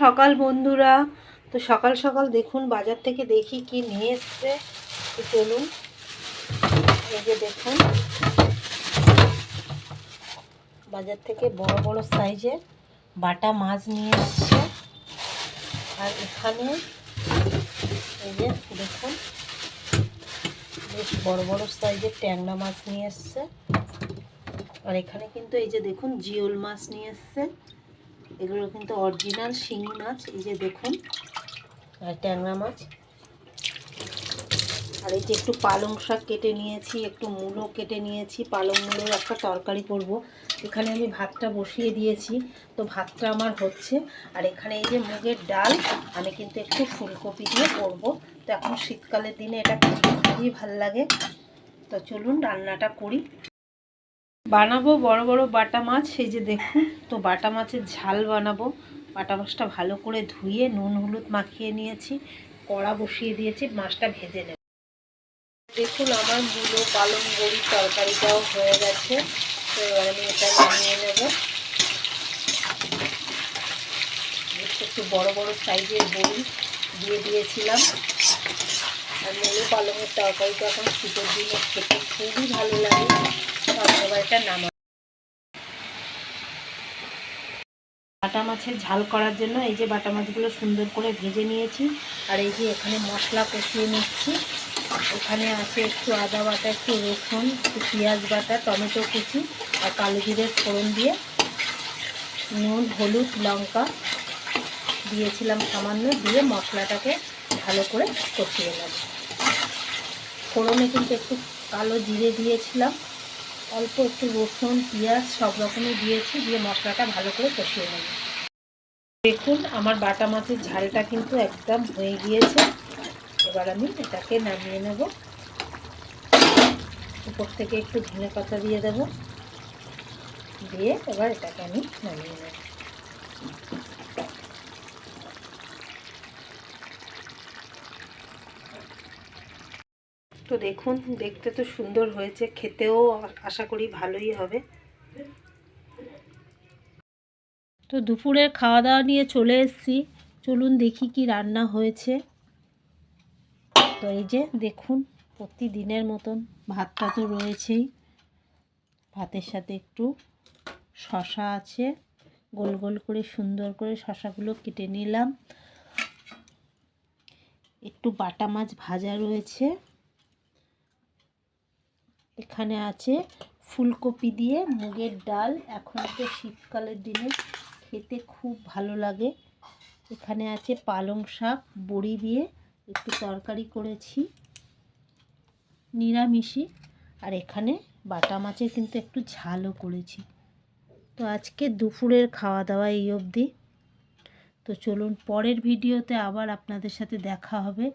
সকাল বন্ধুরা। তো সকাল সকাল দেখুন, বাজার থেকে দেখি কি নিয়ে এসছে। চলুন, এই যে দেখুন। বাজার থেকে বড় বড় সাইজের বাটা মাছ নিয়ে এসছে। আর এখানে এই যে দেখুন, বেশ বড় বড় সাইজের ট্যাংরা মাছ নিয়ে এসছে। আর এখানে কিন্তু এই যে দেখুন, জিওল মাছ নিয়ে এসছে। এগুলো কিন্তু অরিজিনাল শিঙি মাছ, এই যে দেখুন, আর ট্যাংরা মাছ। আর এই যে একটু পালং শাক কেটে নিয়েছি, একটু মূলো কেটে নিয়েছি, পালং মূলোর একটা তরকারি করব। এখানে আমি ভাতটা বসিয়ে দিয়েছি, তো ভাতটা আমার হচ্ছে। আর এখানে এই যে মুগের ডাল, আমি কিন্তু একটু ফুলকপি দিয়ে করব। তো এখন শীতকালের দিনে এটা খুবই ভালো লাগে। তো চলুন রান্নাটা করি। বানাবো বড় বড় বাটা মাছ সেই যে দেখুন, তো বাটা মাছের ঝাল বানাবো। বাটা মাছটা ভালো করে ধুয়ে নুন হলুদ মাখিয়ে নিয়েছি, কড়া বসিয়ে দিয়েছি, মাছটা ভেজে নেব। দেখুন, আমার মূলো পালং বড়ির তরকারিটাও হয়ে গেছে, তো এবার আমি এটা নামিয়ে নেব। একটু বড় বড় সাইজের বড়ি দিয়ে দিয়েছিলাম। আর মূলো পালংয়ের তরকারিটা এখন শীতের দিনে খেতে খুবই ভালো লাগে এটা নামা বাটা মাছের ঝাল করার জন্য এই যে বাটা মাছগুলো সুন্দর করে ভেজে নিয়েছি। আর এই যে এখানে মশলা কষিয়ে নিচ্ছি। এখানে আছে একটু আদা বাটা, একটু রসুন, একটু পেঁয়াজ বাটা, টমেটো কুচি আর কালো জিরের ফোড়ন দিয়ে নুন, হলুদ, লঙ্কা দিয়েছিলাম সামান্য, দিয়ে মশলাটাকে ভালো করে কষিয়ে নেব। ফোড়নে কিন্তু একটু কালো জিরে দিয়েছিলাম। অল্প একটু রসুন, পেঁয়াজ সব রকমই দিয়েছি, দিয়ে মশলাটা ভালো করে কষিয়ে নেব। দেখুন, আমার বাটা মাছের ঝালটা কিন্তু একদম হয়ে গিয়েছে। এবার আমি এটাকে নামিয়ে নেব। উপর থেকে একটু ধনে পাতা দিয়ে দেব। দিয়ে এবার এটাকে আমি নামিয়ে নেব। তো দেখুন, দেখতে তো সুন্দর হয়েছে, খেতেও আশা করি ভালোই হবে। তো দুপুরের খাওয়া দাওয়া নিয়ে চলে এসেছি। চলুন দেখি কি রান্না হয়েছে। তো এই যে দেখুন, প্রতিদিনের মতন ভাতটা তো রয়েছেই। ভাতের সাথে একটু শশা আছে। গোল গোল করে সুন্দর করে শশাগুলো কেটে নিলাম। একটু বাটা মাছ ভাজা রয়েছে। এখানে আছে ফুলকপি দিয়ে মুগের ডাল। এখন তো শীতকালের দিনে খেতে খুব ভালো লাগে। এখানে আছে পালং শাক, বড়ি দিয়ে একটু তরকারি করেছি, নিরামিষই। আর এখানে বাটা মাছের কিন্তু একটু ঝালও করেছি। তো আজকে দুপুরের খাওয়া দাওয়া এই অবধি। তো চলুন পরের ভিডিওতে আবার আপনাদের সাথে দেখা হবে।